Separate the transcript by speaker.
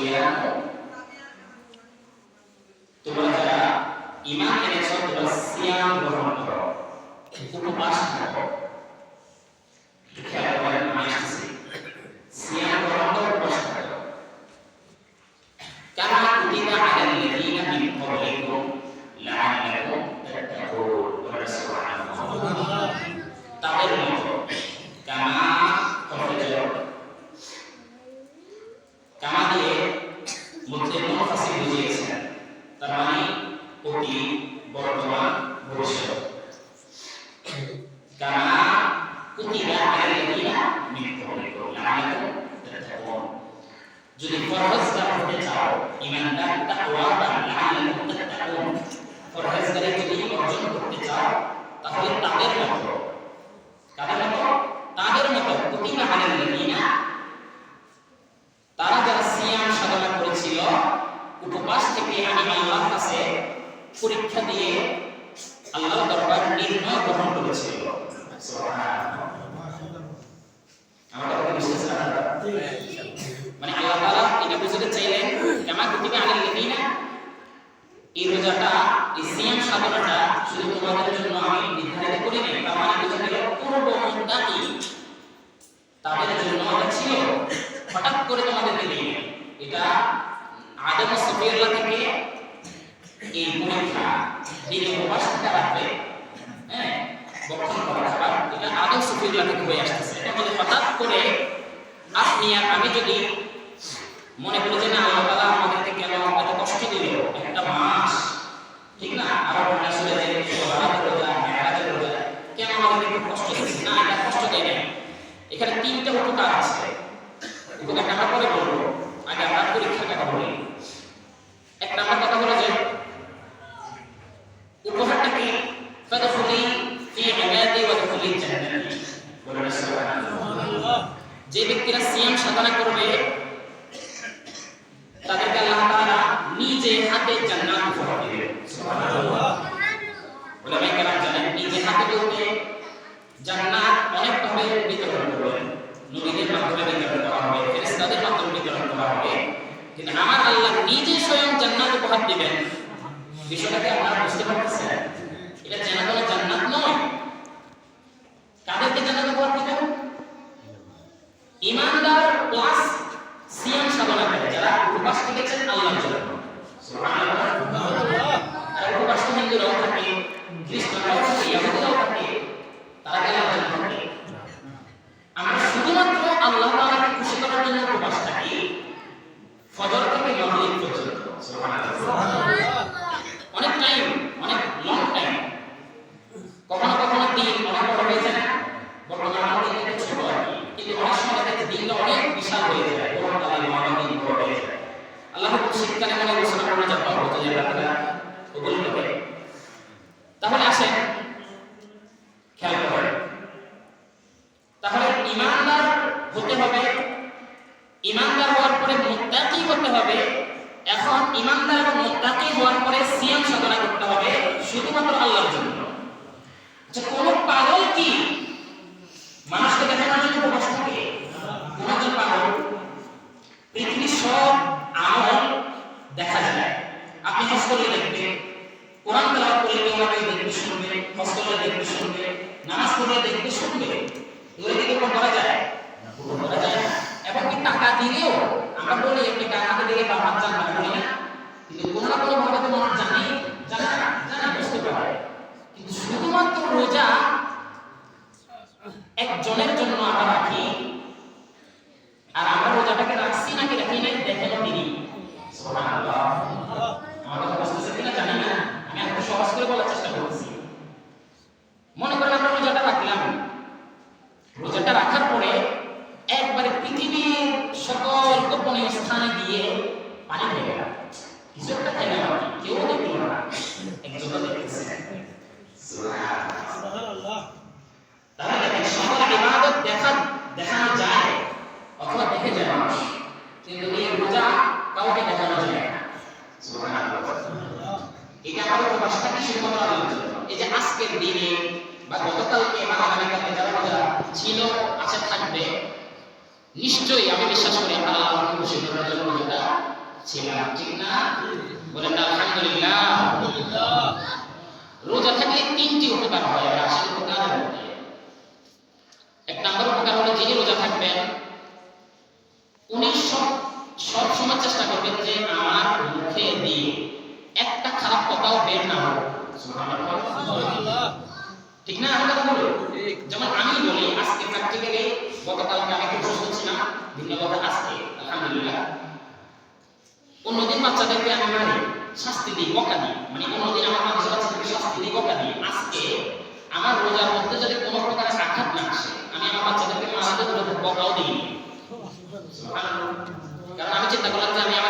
Speaker 1: সিয়াম তোমরা যারা ঈমান এনেছো তোমরা সিয়াম গ্রহণ করো উপবাস থাকো যদি চাও ইমানদার যদি অর্জন করতে চাও, তাহলে তাদের মতো কাদের মতো, তাদের মতো তারা যারা সিয়াম সাধনা করেছিল, উপবাস থেকে আমি আল্লাহর কাছে, পরীক্ষা দিয়ে আল্লাহ দরবার নির্ণয় গ্রহণ করেছিল আমার কথা বিশ্বাস মানে আল্লাহ তাআলা এটা বুঝতে চাইলেন কেমন কুতিবা আলাল্লাযিনা এই রোজাটা, এই সিয়াম সাধনাটা শুধু তোমাদের জন্য আমি নির্ধারিত করি নাই তার মানে বুঝে গেল পূর্ব মুত্তাকি তাদের জন্য এটা ছিল। হঠাৎ করে তোমাদেরকে দিয়ে এটা আদম সফিউল্লাহ থেকে এই পরীক্ষা দিনে উপবাস থাকা রাখবে হ্যাঁ বক্ষণ করা খাবার এটা আদম সফিউল্লাহ থেকে হয়ে আসতেছে। এটা হঠাৎ করে আপনি আর আমি যদি মনে করি যে না, আল্লাহ তাআলা আমাদেরকে কেন এত কষ্ট দিল? একটা মাস। ঠিক না? আরও আসলে যে কেন আমাদেরকে কষ্ট দিচ্ছে না, এটা কষ্ট দেয় না এখানে তিনটা উপকার আছে। উপকারটা আমরা পরে বলব। আগে আমরা পরীক্ষার কথা বলি। এক নাম্বার কথা হলো যে, উপহারটা কি? ফাদখুলি ফি ইবাদি ওয়া দুখুলি বলে যে ব্যক্তিরা সিয়াম সাধনা করবে তাদেরকে আল্লাহ তাআলা নিজে হাতে জান্নাত উপহার দিবে সুবহানাল্লাহ ওলামায়ে কেরাম জানেন নিজে হাতে বলতে জান্নাত অনেক ভাবে বিতরণ করবেন নবীদের মাধ্যমে বিতরণ করা হবে ফেরেশতাদের মাধ্যমে বিতরণ করা হবে কিন্তু আমার আল্লাহ নিজে স্বয়ং জান্নাত দিবেন বিষয়টাকে আপনারা বুঝতে পারতেছেন? এটা কোনো জান্নাত নয়। কাদেরকে জান্নাত উপহার দিবেন ইমানদার প্লাস সিয়াম সাধনা করে যারা উপবাস থেকেছেন আল্লাহ জন্য। সুবহানাল্লাহ। আর উপবাস তো হিন্দুরাও থাকে, খ্রিস্টানরাও থাকে ইহুদিরাও থাকে তারা গেলে আল্লাহর থাকে আমরা শুধুমাত্র আল্লাহ তাআলাকে খুশি করার জন্য উপবাস থাকি ফজর থেকে মাগরিব পর্যন্ত সুবহানাল্লাহ অনেক টাইম অনেক লং টাইম কখনো কখনো দিন অনেক বড় হয়ে যায় না বর্তমানে আমাদের দিনটা ছোট আর কি কিন্তু অনেক সময় দেখা যাচ্ছে দিনটা অনেক বিশাল হয়ে যায় বড় তাহলে মহান দিন বড় হয়ে যায় ঘোষণা তাহলে আসেন, খেয়াল করেন। তাহলে ইমানদার হতে হবে, ইমানদার হওয়ার পরে মুত্তাকি হতে হবে, এখন ইমানদার এবং মুত্তাকি হওয়ার পরে সিয়াম সাধনা করতে হবে, শুধুমাত্র আল্লাহর জন্য আচ্ছা কোন পাগল কি মানুষকে দেখানোর জন্য উপবাস থাকে কোন একজন পাগল পৃথিবীর সব আমল দেখা যায় আপনি হজ করলে কোরআন তেলাওয়াত করলে আপনাকে দেখবে শুনবে হজ করলে দেখবে শুনবে নামাজ পড়লে দেখবে শুনবে এগুলো কি কোনো করা যায় করা যায় না এবং কি টাকা দিলেও আমরা বলি আপনি টাকা দিলে বা হাত জান না বলি না কিন্তু কোনো না কোনো ভাবে তো মানুষ জানে জানে না বুঝতে পারে কিন্তু শুধুমাত্র রোজা একজনের জন্য আমরা রাখি আর আমরা রোজাটাকে রাখছি নাকি রাখি নাই দেখেন তিনি সুবহানাল্লাহ আমার কথা বুঝতেছেন কিনা জানি না আমি একটু সহজ করে বলার চেষ্টা করছি মনে করেন আমরা রোজাটা রাখলাম রোজাটা রাখার পরে একবারে পৃথিবীর সকল গোপনীয় স্থানে গিয়ে পানি খেয়ে গেলাম কিছু একটা খেয়ে গেলাম কেউ দেখল না একজন দেখতেছে তাহলে দেখেন সকল ইবাদত দেখা দেখানো যায় অথবা দেখে যায় মানুষ এই এটা আমাদের প্রবাসটাকে শুধুমাত্র আল্লাহর এই যে আজকের দিনে বা গতকালকে বা আগামীকালকে যারা রোজা ছিল আছে থাকবে নিশ্চয়ই আমি বিশ্বাস করি আল্লাহ আমাকে খুশি করার জন্য রোজাটা ছিলাম ঠিক না? বলেন আলহামদুলিল্লাহ। রোজা থাকলে তিনটি উপকার হয় আর আসল উপকার এক নম্বর উপকার হলো যিনি রোজা থাকবেন উনি সব সব সময় চেষ্টা করবেন যে আমার মুখে দিয়ে একটা খারাপ কথাও বের না হোক। ঠিক না? আমি কথা বলি যেমন আমি বলি আজকে প্র্যাকটিক্যালি গতকালকে আমি খুব সুস্থ ছিলাম ধন্যবাদ আজকে আলহামদুলিল্লাহ অন্যদিন বাচ্চাদেরকে আমি মারি শাস্তি দিই বকা দিই। মানে অন্যদিন আমার মানুষের বাচ্চাদেরকে